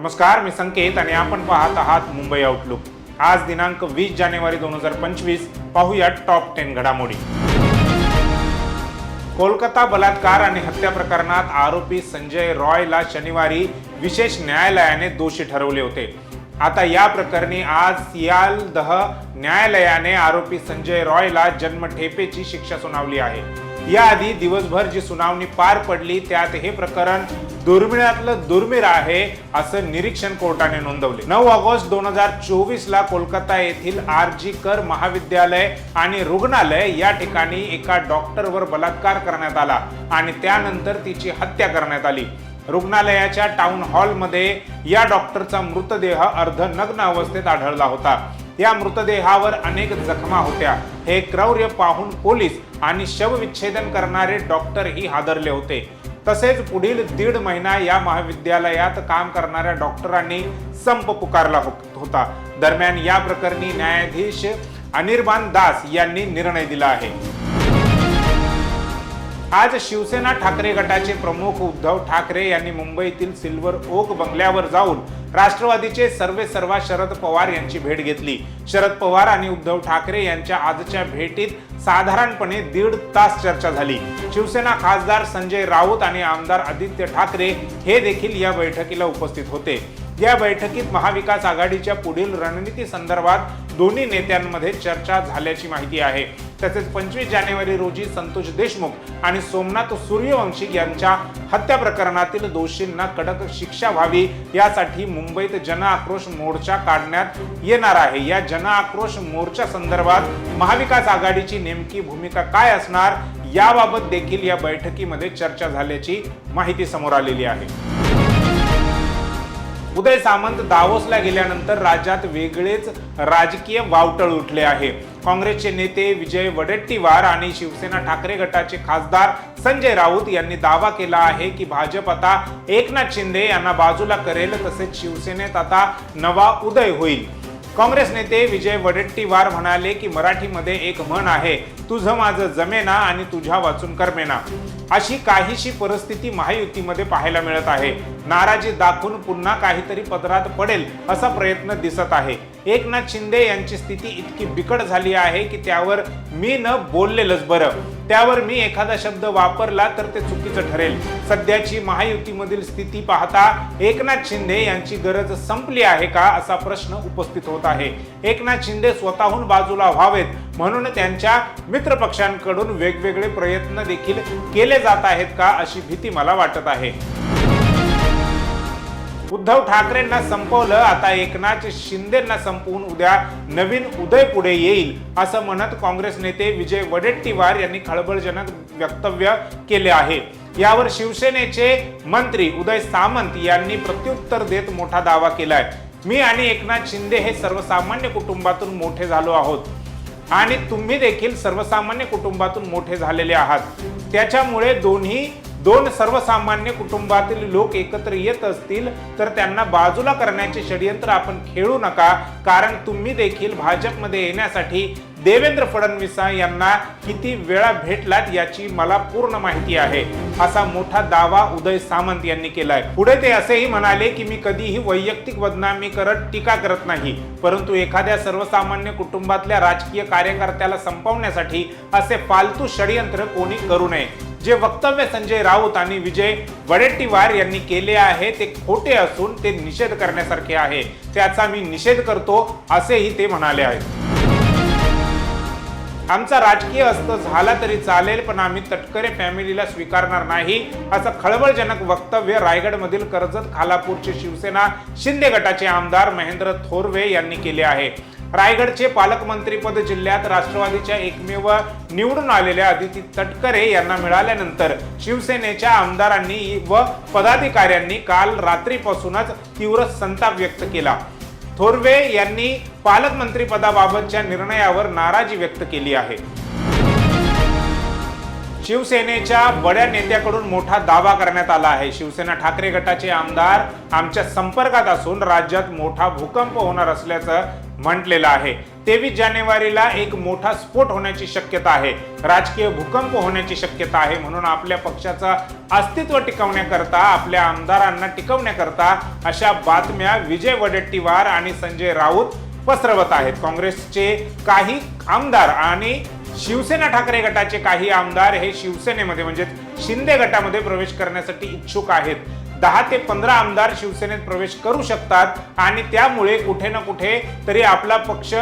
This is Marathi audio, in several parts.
नमस्कार मी संकेत आणि आपण पाहत आहात मुंबई आउटलुक आज दिनांक वीस जानेवारी दोन हजार पंचवीस पाहूया टॉप टेन घडामोडी. कोलकाता बलात्कार आणि हत्या प्रकरणात आरोपी संजय रॉयला शनिवारी विशेष न्यायालयाने दोषी ठरवले होते. आता या प्रकरणी आज सियालदह न्यायालयाने आरोपी संजय रॉयला जन्मठेपेची शिक्षा सुनावली आहे. याआधी दिवसभर जी सुनावणी पार पडली त्यात हे प्रकरण दुर्मिळातलं दुर्मिळ आहे असं निरीक्षण कोर्टाने नोंदवले. नऊ ऑगस्ट दोन हजार चोवीस ला कोलकाता येथील आर जी कर महाविद्यालय आणि रुग्णालय या ठिकाणी एका डॉक्टरवर बलात्कार करण्यात आला आणि त्यानंतर तिची हत्या करण्यात आली. रुग्णालयाच्या टाउन हॉलमध्ये या डॉक्टरचा मृतदेह अर्धनग्न अवस्थेत आढळला होता. या मृतदेहावर अनेक जखमा होत्या. हे क्रौर्य पाहून पोलीस आणि शवविच्छेदन करणारे डॉक्टरही हादरले होते. तसेच पुढील दीड महिना या महाविद्यालयात काम करणाऱ्या डॉक्टरांनी संप पुकारला हो- होता. दरम्यान या प्रकरणी न्यायाधीश अनिर्बान दास यांनी निर्णय दिला आहे. आज शिवसेना ठाकरे गटाचे प्रमुख उद्धव ठाकरे यांनी मुंबईतील सिल्वर ओक बंगल्यावर जाऊन राष्ट्रवादीचे सर्वे सर्वा शरद पवार यांची भेट घेतली. शरद पवार आणि उद्धव ठाकरे यांच्या आजच्या भेटीत साधारणपणे दीड तास चर्चा झाली. शिवसेना खासदार संजय राऊत आणि आमदार आदित्य ठाकरे हे देखील या बैठकीला उपस्थित होते. या बैठकीत महाविकास आघाडीच्या पुढील रणनीती संदर्भात दोन्ही नेत्यांमध्ये चर्चा झाल्याची माहिती आहे. तसेच पंचवीस जानेवारी रोजी संतोष देशमुख आणि सोमनाथ सूर्यवंशी यांच्या हत्या प्रकरणातील दोषींना कडक शिक्षा व्हावी यासाठी मुंबईत जन आक्रोश मोर्चा काढण्यात येणार आहे. या जन आक्रोश मोर्चा संदर्भात महाविकास आघाडीची नेमकी भूमिका काय असणार याबाबत देखील या बैठकीमध्ये चर्चा झाल्याची माहिती समोर आलेली आहे. उदय सामंत दावोसला गेल्यानंतर राज्यात वेगळेच राजकीय वावटळ उठले आहे. काँग्रेसचे नेते विजय वडेट्टीवार आणि शिवसेना ठाकरे गटाचे खासदार संजय राऊत यांनी दावा केला आहे की भाजप आता एकनाथ शिंदे यांना बाजूला करेल तसेच शिवसेनेत आता नवा उदय होईल. काँग्रेस नेते विजय वडेट्टीवार म्हणाले की मराठीमध्ये एक म्हण आहे तुझं माझं जमेना आणि तुझ्या वाचून करमेना. अशी काहीशी परिस्थिती महायुतीमध्ये पाहायला मिळत आहे. नाराजी दाखवून पुन्हा काहीतरी पदरात पडेल असा प्रयत्न दिसत आहे. एकनाथ शिंदे यांची स्थिती इतकी बिकट झाली आहे की त्यावर मी न बोललेलंच बरं. त्यावर मी एखादा शब्द वापरला तर ते चुकीचं ठरेल. सध्याची महायुतीमधील स्थिती पाहता एकनाथ शिंदे यांची गरज संपली आहे का असा प्रश्न उपस्थित होत आहे. एकनाथ शिंदे स्वतःहून बाजूला व्हावेत म्हणून त्यांच्या मित्रपक्षांकडून वेगवेगळे प्रयत्न देखील केले जात आहेत का अशी भीती मला वाटत आहे. उद्धव ठाकरेंना संपवलं आता एकनाथ शिंदेना संपवून उद्या नवीन उदय पुढे येईल असं म्हणत काँग्रेस नेते विजय वडेट्टीवार यांनी खळबळजनक वक्तव्य केले आहे. यावर शिवसेनेचे मंत्री उदय सामंत यांनी प्रत्युत्तर देत मोठा दावा केलाय. मी आणि एकनाथ शिंदे हे सर्वसामान्य कुटुंबातून मोठे झालो आहोत. आणि तुम्ही देखील सर्वसामान्य कुटुंबातून मोठे झालेले आहात. त्याच्यामुळे दोन्ही दोन सर्वसामान्य कुटुंबातील लोक एकत्र येत असतील तर त्यांना बाजूला करण्याचे षडयंत्र आपण खेळू नका. कारण तुम्ही देखील भाजपमध्ये येण्यासाठी देवेंद्र फडणवीस यांना किती वेळा भेटलात याची मला पूर्ण माहिती आहे. असा मोठा दावा उदय सामंत यांनी केलाय. पुढे ते असेही म्हणाले की मी कधीही वैयक्तिक बदनामी करत टीका करत नाही. परंतु एखाद्या सर्वसामान्य कुटुंबातल्या राजकीय कार्यकर्त्याला संपवण्यासाठी असे फालतू षडयंत्र कोणी करू नये. जे वक्तव्य संजय राऊत आणि विजय वडेट्टीवार यांनी केले आहे ते खोटे असून ते निषेध करण्यासारखे आहे. त्याचा मी निषेध करतो असेही ते म्हणाले आहेत. आमचा राजकीय अस्त झाला तरी चालेल पण आम्ही तटकरे फॅमिलीला स्वीकारणार नाही असं खळबळजनक वक्तव्य रायगडमधील कर्जत खालापूरचे शिवसेना शिंदे गटाचे आमदार महेंद्र थोरवे यांनी केले आहे. रायगडचे पालकमंत्रीपद जिल्ह्यात राष्ट्रवादीच्या एकमेव निवडून आलेल्या अदिती तटकरे यांना मिळाल्यानंतर शिवसेनेच्या आमदारांनी व पदाधिकाऱ्यांनी काल रात्रीपासूनच तीव्र संताप व्यक्त केला. थोरवे यांनी पालकमंत्रीपदाबाबतच्या निर्णयावर नाराजी व्यक्त केली आहे. शिवसेनेच्या बड्या नेत्याकडून मोठा दावा करण्यात आला आहे. शिवसेना ठाकरे गटाचे आमदार आमच्या संपर्कात असून राज्यात मोठा भूकंप होणार असल्याचं म्हटलेलं आहे. तेवीस जानेवारीला एक मोठा स्फोट होण्याची शक्यता आहे. राजकीय भूकंप होण्याची शक्यता आहे म्हणून आपल्या पक्षाचं अस्तित्व टिकवण्याकरता आपल्या आमदारांना टिकवण्याकरता अशा बातम्या विजय वडेट्टीवार आणि संजय राऊत पसरवत आहेत. काँग्रेसचे काही आमदार आणि शिवसेना ठाकरे गटाचे काही आमदार हे शिवसेनेमध्ये म्हणजे शिंदे गटामध्ये प्रवेश करण्यासाठी इच्छुक आहेत. दहा ते पंधरा आमदार शिवसेनेत प्रवेश करू शकतात आणि त्यामुळे कुठे ना कुठे तरी आपला पक्ष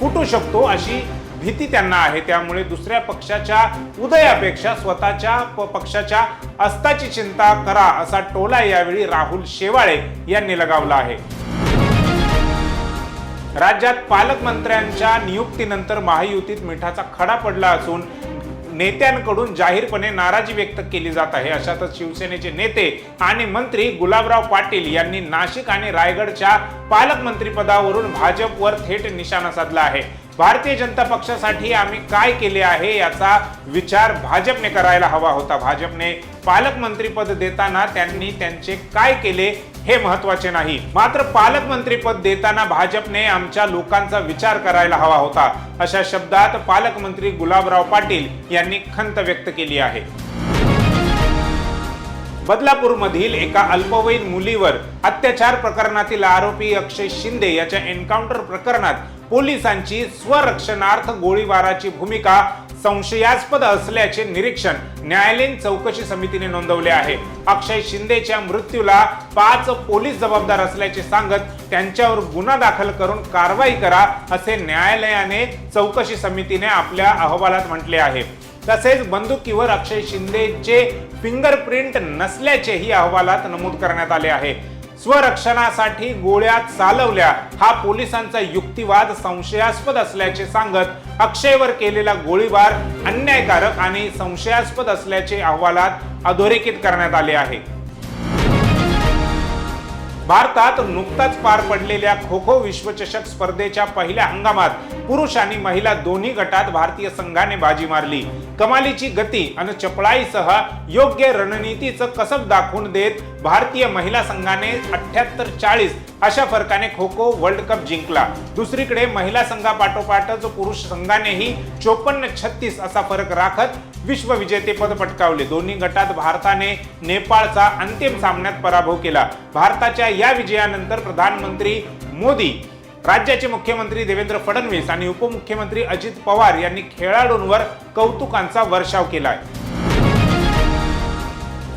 फुटू शकतो अशी भीती त्यांना आहे. त्यामुळे दुसऱ्या पक्षाच्या उदयापेक्षा स्वतःच्या पक्षाच्या अस्ताची चिंता करा असा टोला यावेळी राहुल शेवाळे यांनी लगावला आहे. राज्यात पालकमंत्र्यांच्या नियुक्तीनंतर महायुतीत मिठाचा खडा पडला असून नेत्यांकडून जाहीरपणे नाराजी व्यक्त केली जात आहे. अशातच शिवसेनेचे नेते आणि मंत्री गुलाबराव पाटील यांनी नाशिक आणि रायगडच्या पालकमंत्रीपदावरून भाजपवर थेट निशाणा साधला आहे. भारतीय जनता पक्षासाठी आम्ही काय केले आहे याचा विचार भाजपने करायला हवा होता. भाजपने पालकमंत्रीपद देताना त्यांनी त्यांचे काय केले हे महत्त्वाचे नाही. मात्र पालकमंत्रीपद देताना भाजपने आमच्या लोकांचा विचार करायला हवा होता. अशा शब्दात पालकमंत्री गुलाबराव पाटील यांनी खंत व्यक्त केली आहे. बदलापूरमधील एका अल्पवयीन मुलीवर अत्याचार प्रकरणातील आरोपी अक्षय शिंदे याच्या एन्काउंटर प्रकरणात पोलिसांची स्वरक्षणार्थ गोळीबाराची भूमिका संशयास्पद असल्याचे निरीक्षण न्यायालयीन चौकशी समितीने नोंदवले आहे. अक्षय शिंदेच्या मृत्यूला पाच पोलीस जबाबदार असल्याचे सांगत त्यांच्यावर गुन्हा दाखल करून कारवाई करा असे न्यायालयाने चौकशी समितीने आपल्या अहवालात म्हटले आहे. तसेच बंदुकीवर अक्षय शिंदेचे फिंगरप्रिंट नसल्याचेही अहवालात नमूद करण्यात आले आहे. स्वरक्षणासाठी गोळ्या चालवल्या. हा पोलिसांचा युक्तिवाद संशयास्पद असल्याचे सांगत अक्षयवर केलेला गोळीबार अन्यायकारक आणि संशयास्पद असल्याचे अहवालात अधोरेखित करण्यात आले आहे. भारतात नुकताच पार पडलेल्या खो खो विश्वचषक स्पर्धेच्या पहिल्या हंगामात पुरुष आणि महिला दोन्ही गटात भारतीय संघाने बाजी मारली. कमालीची गती आणि चपळाईसह योग्य रणनीतीचं कसब दाखवून देत भारतीय महिला संघाने अठ्याहत्तर चाळीस अशा फरकाने खो खो वर्ल्ड कप जिंकला. दुसरीकडे महिला संघापाठोपाठच पुरुष संघानेही चोपन्न छत्तीस असा फरक राखत विश्वविजेतेपद पटकावले. दोन्ही गटात भारताने नेपाळचा अंतिम सामन्यात पराभव केला. भारताच्या या विजयानंतर प्रधानमंत्री मोदी राज्याचे मुख्यमंत्री देवेंद्र फडणवीस आणि उपमुख्यमंत्री अजित पवार यांनी खेळाडूंवर कौतुकांचा वर्षाव केलाय.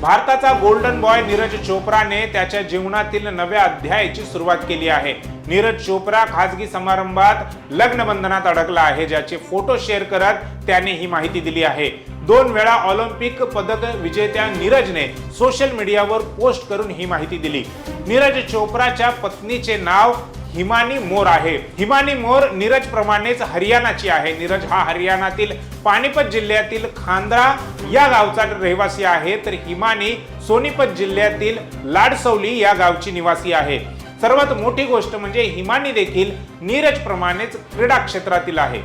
भारताचा गोल्डन बॉय नीरज चोप्राने त्याच्या जीवनातील नव्या अध्यायाची सुरुवात केली आहे. नीरज चोप्रा खासगी समारंभात लग्नबंधनात अडकला आहे ज्याचे फोटो शेअर करत त्याने ही माहिती दिली आहे. दोन वेळा ऑलिम्पिक पदक विजेत्या नीरजने सोशल मीडियावर पोस्ट करून ही माहिती दिली. नीरज चोप्राच्या पत्नीचे नाव हिमानी मोर आहे. हिमानी मोर नीरज प्रमाणेच हरियाणाची आहे. नीरज हा हरियाणातील पानिपत जिल्ह्यातील खांद्रा या गावचा रहिवासी आहे. तर हिमानी सोनीपत जिल्ह्यातील लाडसौली या गावची निवासी आहे. सर्वात मोठी गोष्ट म्हणजे हिमानी देखील नीरज प्रमाणेच क्रीडा क्षेत्रातील आहे.